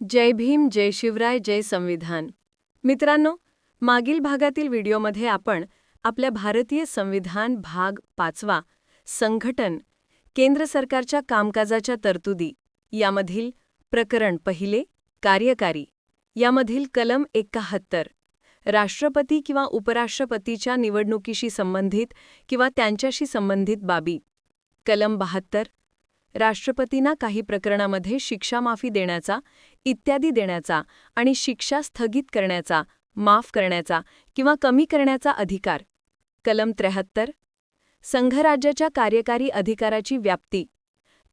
जय भीम जय शिवराय जय संविधान. मित्रांनो मागील भागातील व्हिडिओमध्ये आपण आपल्या भारतीय संविधान भाग पाचवा संघटन केंद्र सरकारच्या कामकाजाच्या तरतुदी यामधील प्रकरण पहिले कार्यकारी यामधील कलम एकाहत्तर. राष्ट्रपती किंवा उपराष्ट्रपतीच्या निवडणुकीशी संबंधित किंवा त्यांच्याशी संबंधित बाबी. कलम बहात्तर राष्ट्रपतींना काही प्रकरणामध्ये शिक्षा माफी देण्याचा इत्यादी देण्याचा आणि शिक्षा स्थगित करण्याचा माफ करण्याचा किंवा कमी करण्याचा अधिकार. कलम त्र्याहत्तर. संघराज्याच्या कार्यकारी अधिकाराची व्याप्ती.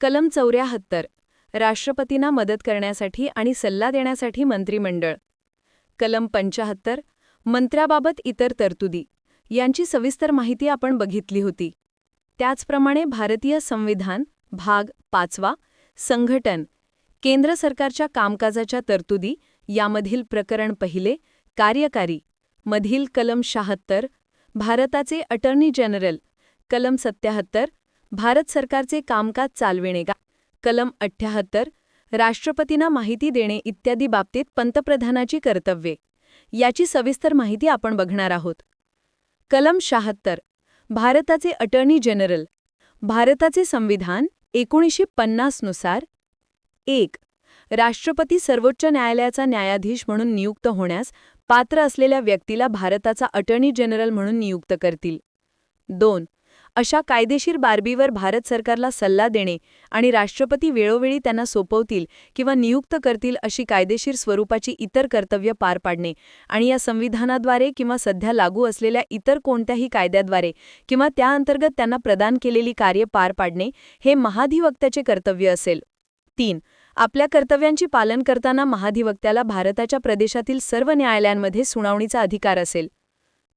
कलम चौऱ्याहत्तर. राष्ट्रपतींना मदत करण्यासाठी आणि सल्ला देण्यासाठी मंत्रिमंडळ. कलम पंचाहत्तर. मंत्र्याबाबत इतर तरतुदी. यांची सविस्तर माहिती आपण बघितली होती. त्याचप्रमाणे भारतीय संविधान भाग पाचवा संघटन. केंद्र सरकारच्या कामकाजाच्या तरतुदी यामधील प्रकरण पहिले कार्यकारी. मधील कलम शहात्तर भारताचे अटर्नी जनरल कलम सत्याहत्तर भारत सरकारचे कामकाज चालविणे का? कलम अठ्ठ्याहत्तर राष्ट्रपतींना माहिती देणे इत्यादी बाबतीत पंतप्रधानाची कर्तव्ये. याची सविस्तर माहिती आपण बघणार आहोत. कलम शहात्तर भारताचे अटर्नी जनरल भारताचे संविधान एकोणीसशे पन्नासनुसार एक राष्ट्रपती सर्वोच्च न्यायालयाचा न्यायाधीश म्हणून नियुक्त होण्यास पात्र असलेल्या व्यक्तीला भारताचा अटर्नी जनरल म्हणून नियुक्त करतील. दोन अशा कायदेशीर बारबीवर भारत सरकारला सल्ला देणे आणि राष्ट्रपती वेळोवेळी त्यांना सोपवतील किंवा नियुक्त करतील अशी कायदेशीर स्वरूपाची इतर कर्तव्य पार पाडणे आणि या संविधानाद्वारे किंवा सध्या लागू असलेल्या इतर कोणत्याही कायद्याद्वारे किंवा त्याअंतर्गत त्यांना प्रदान केलेली कार्य पार पाडणे हे महाधिवक्त्याचे कर्तव्य असेल. तीन आपल्या कर्तव्यांची पालन करताना महाधिवक्त्याला भारताच्या प्रदेशातील सर्व न्यायालयांमध्ये सुनावणीचा अधिकार असेल.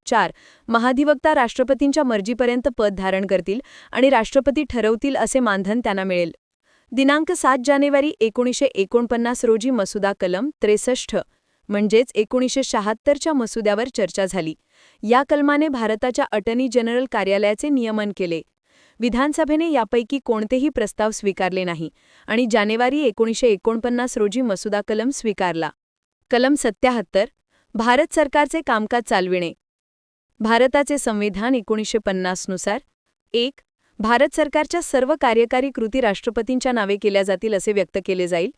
चार. महाधिवक्ता राष्ट्रपतींच्या मर्जीपर्यंत पद धारण करतील आणि राष्ट्रपती ठरवतील असे मानधन त्यांना मिळेल. दिनांक सात जानेवारी एकोणीसशे एकोणपन्नास रोजी मसुदा कलम त्रेसष्ट म्हणजेच एकोणीसशे शहात्तरच्या मसुद्यावर चर्चा झाली. या कलमाने भारताच्या अटर्नी जनरल कार्यालयाचे नियमन केले. विधानसभेने यापैकी कोणतेही प्रस्ताव स्वीकारले नाही आणि जानेवारी एकोणीसशे एकोणपन्नास रोजी मसुदा कलम स्वीकारला. कलम सत्याहत्तर भारत सरकारचे कामकाज चालविणे. भारताचे संविधान एकोणीसशे पन्नासनुसार एक भारत सरकारच्या सर्व कार्यकारी कृती राष्ट्रपतींच्या नावे केल्या जातील असे व्यक्त केले जाईल.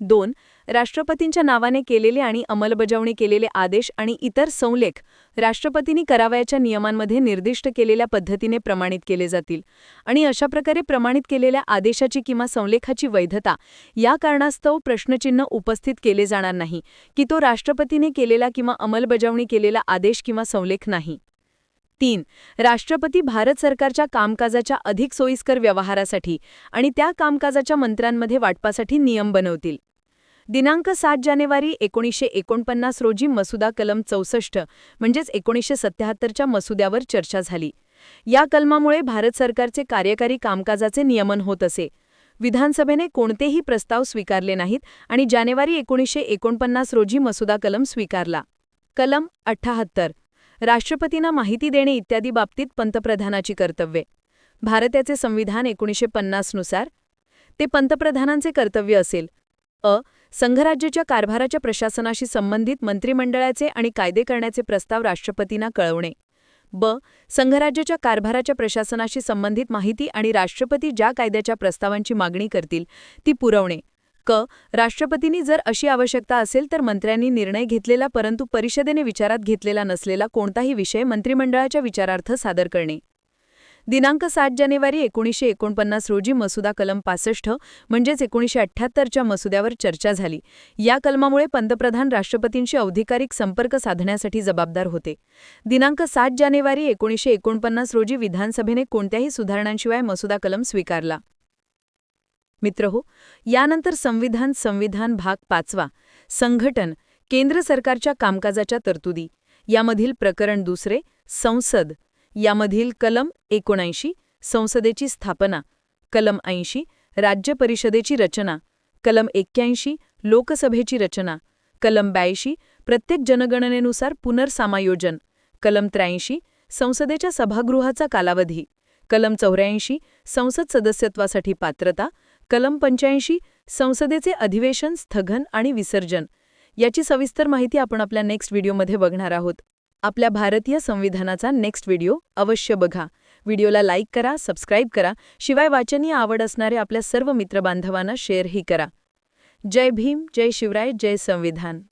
दोन राष्ट्रपतींच्या नावाने केलेले आणि अंमलबजावणी केलेले आदेश आणि इतर संलेख राष्ट्रपतींनी करावयाच्या नियमांमध्ये निर्दिष्ट केलेल्या पद्धतीने प्रमाणित केले जातील. आणि अशा प्रकारे प्रमाणित केलेल्या आदेशाची किंवा संलेखाची वैधता या कारणास्तव प्रश्नचिन्ह उपस्थित केले जाणार नाही की तो राष्ट्रपतीने केलेला किंवा अंमलबजावणी केलेला आदेश किंवा संलेख नाही. तीन राष्ट्रपती भारत सरकारच्या कामकाजाच्या अधिक सोयीस्कर व्यवहारासाठी आणि त्या कामकाजाच्या मंत्र्यांमध्ये वाटपासाठी नियम बनवतील. दिनांक सात जानेवारी एकोणीसशे एकोणपन्नास रोजी मसुदा कलम चौसष्ट म्हणजेच एकोणीसशे सत्याहत्तरच्या मसुद्यावर चर्चा झाली. या कलमामुळे भारत सरकारचे कार्यकारी कामकाजाचे नियमन होत असे. विधानसभेने कोणतेही प्रस्ताव स्वीकारले नाहीत आणि जानेवारी एकोणीसशे एकोणपन्नास रोजी मसुदा कलम स्वीकारला. कलम अठ्ठाहत्तर. राष्ट्रपतींना माहिती देणे इत्यादी बाबतीत पंतप्रधानाची कर्तव्ये. भारताचे संविधान एकोणीसशे पन्नासनुसार ते पंतप्रधानांचे कर्तव्य असेल. अ. संघराज्याच्या कारभाराच्या प्रशासनाशी संबंधित मंत्रिमंडळाचे आणि कायदे करण्याचे प्रस्ताव राष्ट्रपतींना कळवणे. ब. संघराज्याच्या कारभाराच्या प्रशासनाशी संबंधित माहिती आणि राष्ट्रपती ज्या कायद्याच्या प्रस्तावांची मागणी करतील ती पुरवणे. क. राष्ट्रपतींनी जर अशी आवश्यकता असेल तर मंत्र्यांनी निर्णय घेतलेला परंतु परिषदेने विचारात घेतलेला नसलेला कोणताही विषय मंत्रिमंडळाच्या विचारार्थ सादर करणे. दिनांक सात जानेवारी एकोणीसशे एकोणपन्नास रोजी मसुदा कलम पासष्ट म्हणजेच एकोणीसशे अठ्ठ्याहत्तरच्या मसुद्यावर चर्चा झाली. या कलमामुळे पंतप्रधान राष्ट्रपतींशी औधिकारिक संपर्क साधण्यासाठी जबाबदार होते. दिनांक सात जानेवारी एकोणीसशे एकोणपन्नास रोजी विधानसभेने कोणत्याही सुधारणांशिवाय मसुदा कलम स्वीकारला. मित्रहो यानंतर संविधान संविधान भाग पाचवा संघटन केंद्र सरकारच्या कामकाजाच्या तरतुदी यामधील प्रकरण दुसरे संसद यामधील कलम एकोणऐंशी संसदेची स्थापना कलम ऐंशी राज्य परिषदेची रचना कलम एक्क्याऐंशी लोकसभेची रचना कलम ब्याऐंशी प्रत्येक जनगणनेनुसार पुनर्सामायोजन कलम त्र्याऐंशी संसदेच्या सभागृहाचा कालावधी कलम चौऱ्याऐंशी संसद सदस्यत्वासाठी पात्रता कलम पंच्याऐंशी संसदेचे अधिवेशन स्थगन आणि विसर्जन. याची सविस्तर माहिती आपण आपल्या नेक्स्ट व्हिडिओमध्ये बघणार आहोत. आपल्या भारतीय संविधानाचा नेक्स्ट व्हिडिओ अवश्य बघा. व्हिडिओला लाईक करा सबस्क्राईब करा. शिवाय वाचनीय आवड असणारे आपल्या सर्व मित्रबांधवांना शेअरही करा. जय भीम जय शिवराय जय संविधान.